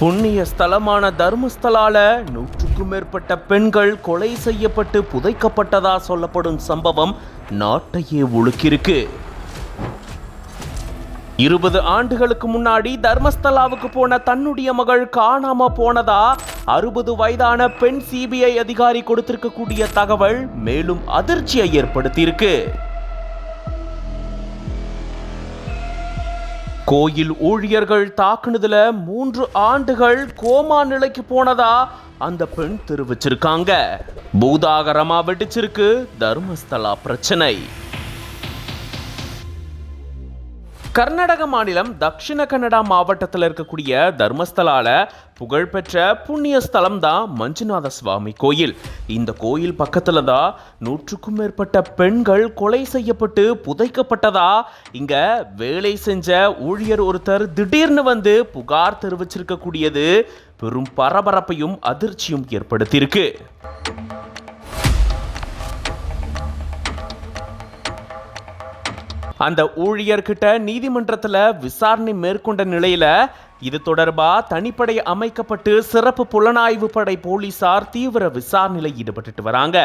புண்ணிய ஸ்தலமான தர்மஸ்தலால நூற்றுக்கும் மேற்பட்ட பெண்கள் கொலை செய்யப்பட்டு புதைக்கப்பட்டதா சொல்லப்படும் சம்பவம் நாட்டையே உழுக்கிருக்கு இருபது ஆண்டுகளுக்கு முன்னாடி தர்மஸ்தலாவுக்கு போன தன்னுடைய மகள் காணாம போனதா அறுபது வயதான பெண் சிபிஐ அதிகாரி கொடுத்திருக்கக்கூடிய தகவல் மேலும் அதிர்ச்சியை ஏற்படுத்தியிருக்கு. கோயில் ஊழியர்கள் தாக்குனதுல மூன்று ஆண்டுகள் கோமா நிலைக்கு போனதா அந்த பெண் தெரிவிச்சிருக்காங்க. பூதாகரமா வெடிச்சிருக்கு தர்மஸ்தலா பிரச்சனை. கர்நாடக மாநிலம் தக்ஷிண கன்னடா மாவட்டத்தில் இருக்கக்கூடிய தர்மஸ்தலால புகழ்பெற்ற புண்ணிய ஸ்தலம் தான் மஞ்சுநாத சுவாமி கோயில். இந்த கோயில் பக்கத்துல தான் நூற்றுக்கும் மேற்பட்ட பெண்கள் கொலை செய்யப்பட்டு புதைக்கப்பட்டதா? இங்க வேலை செஞ்ச ஊழியர் ஒருத்தர் திடீர்னு வந்து புகார் தெரிவிச்சிருக்கக்கூடியது பெரும் பரபரப்பையும் அதிர்ச்சியும் ஏற்படுத்தியிருக்கு. அந்த ஊழியர்கிட்ட நீதிமன்றத்தில் விசாரணை மேற்கொண்ட நிலையில இது தொடர்பாக தனிப்படை அமைக்கப்பட்டு சிறப்பு புலனாய்வு படை போலீசார் தீவிர விசாரணையில் ஈடுபட்டுட்டு வராங்க.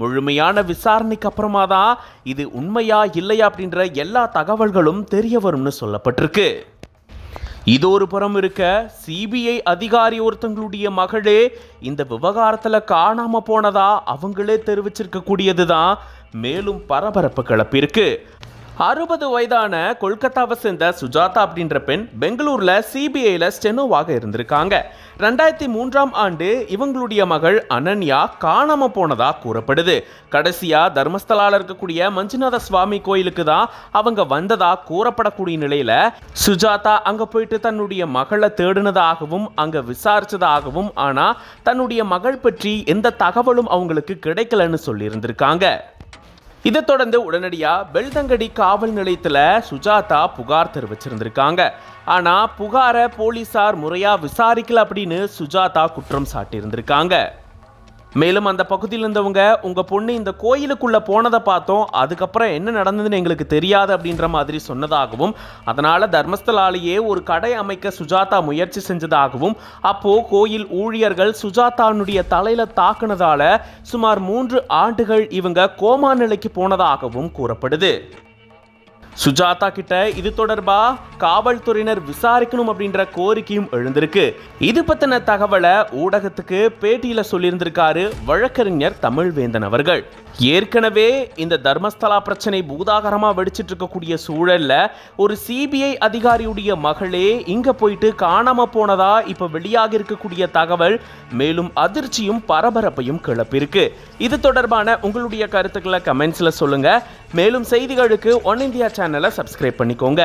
முழுமையான விசாரணைக்கு அப்புறமா தான் இது உண்மையா இல்லையா அப்படின்ற எல்லா தகவல்களும் தெரிய வரும்னு சொல்லப்பட்டிருக்கு. இது ஒரு புறம் இருக்க சிபிஐ அதிகாரி ஒருத்தங்களுடைய மகளே இந்த விவகாரத்தில் காணாமல் போனதா அவங்களே தெரிவிச்சிருக்கக்கூடியது தான் மேலும் பரபரப்பு கிளப்பியிருக்கு. அறுபது வயதான கொல்கத்தாவை சேர்ந்த சுஜாதா அப்படின்ற பெண் பெங்களூர்ல சிபிஐல ஸ்டெனோவாக இருந்திருக்காங்க. ரெண்டாயிரத்தி மூன்றாம் ஆண்டு இவங்களுடைய மகள் அனன்யா காணாம போனதா கூறப்படுது. கடைசியா தர்மஸ்தலால இருக்கக்கூடிய மஞ்சுநாத சுவாமி கோயிலுக்கு தான் அவங்க வந்ததா கூறப்படக்கூடிய நிலையில சுஜாதா அங்க போயிட்டு தன்னுடைய மகளை தேடினதாகவும் அங்க விசாரிச்சதாகவும் ஆனா தன்னுடைய மகள் பற்றி எந்த தகவலும் அவங்களுக்கு கிடைக்கலன்னு சொல்லியிருந்திருக்காங்க. இதை தொடர்ந்து உடனடியாக பெல்தங்கடி காவல் நிலையத்தில் சுஜாதா புகார் தெரிவிச்சிருந்திருக்காங்க. ஆனால் புகாரை போலீசார் முறையாக விசாரிக்கல அப்படின்னு சுஜாதா குற்றம் சாட்டியிருந்திருக்காங்க. மேலும் அந்த பகுதியில் இருந்தவங்க உங்கள் பொண்ணு இந்த கோயிலுக்குள்ளே போனதை பார்த்தோம் அதுக்கப்புறம் என்ன நடந்ததுன்னு எங்களுக்கு தெரியாது அப்படின்ற மாதிரி சொன்னதாகவும் அதனால் தர்மஸ்தலாலேயே ஒரு கடை அமைக்க சுஜாதா முயற்சி செஞ்சதாகவும் அப்போது கோயில் ஊழியர்கள் சுஜாதானுடைய தலையில் தாக்குனதால சுமார் மூன்று ஆண்டுகள் இவங்க கோமா நிலைக்கு போனதாகவும் கூறப்படுது. சுஜாதா கிட்ட இது தொடர்பா காவல்துறையினர் விசாரிக்கணும் அப்படின்ற கோரிக்கையும் எழுந்திருக்கு. இது பத்தின தகவலை ஊடகத்துக்கு பேட்டியில சொல்லியிருந்திருக்காரு வழக்கறிஞர் தமிழ்வேந்தன் அவர்கள். ஏற்கனவே இந்த தர்மஸ்தலா பிரச்சனை பூதாகரமா வெடிச்சிட்டு இருக்கக்கூடிய சூழல்ல ஒரு சிபிஐ அதிகாரியுடைய மகளே இங்க போயிட்டு காணாம போனதா இப்ப வெளியாக இருக்கக்கூடிய தகவல் மேலும் அதிர்ச்சியும் பரபரப்பையும் கிளப்பிருக்கு இது தொடர்பான உங்களுடைய கருத்துக்களை கமெண்ட்ஸ்ல சொல்லுங்க. மேலும் செய்திகளுக்கு ஒன் இந்தியா சேனலை சப்ஸ்கிரைப் பண்ணிக்கோங்க.